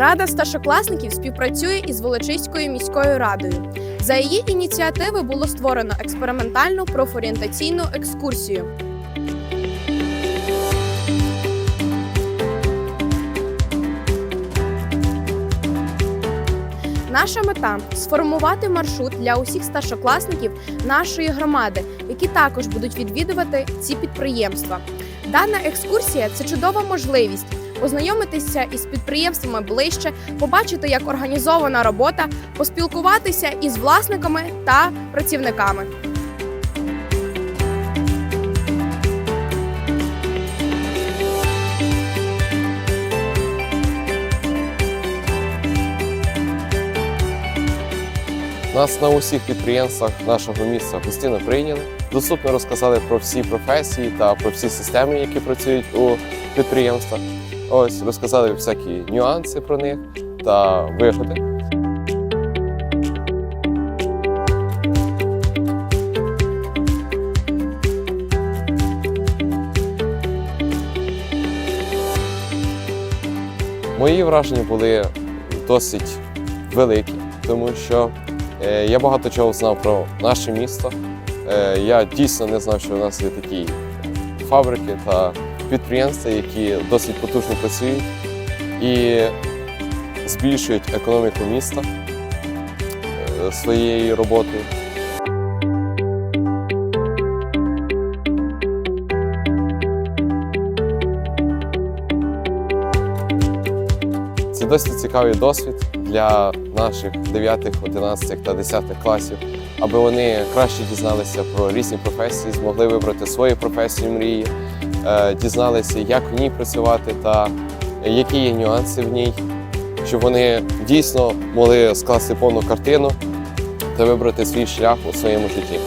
Рада старшокласників співпрацює із Волочиською міською радою. За її ініціативи було створено експериментальну профорієнтаційну екскурсію. Наша мета сформувати маршрут для усіх старшокласників нашої громади, які також будуть відвідувати ці підприємства. Дана екскурсія це чудова можливість познайомитися із підприємствами ближче, побачити, як організована робота, поспілкуватися із власниками та працівниками. Нас на усіх підприємствах нашого міста постійно прийняли. Доступно розказали про всі професії та про всі системи, які працюють у підприємствах. Ось розказали всякі нюанси про них та вигоди. Мої враження були досить великі, тому що е, я багато чого знав про наше місто. Е, я дійсно не знав, що у нас є такі фабрики та підприємства, які досить потужно працюють і збільшують економіку міста е, своєю роботою. Це досить цікавий досвід для наших 9, 11 та 10 класів, аби вони краще дізналися про різні професії, змогли вибрати свою професію мрії, дізналися, як в ній працювати та які є нюанси в ній, щоб вони дійсно могли скласти повну картину та вибрати свій шлях у своєму житті.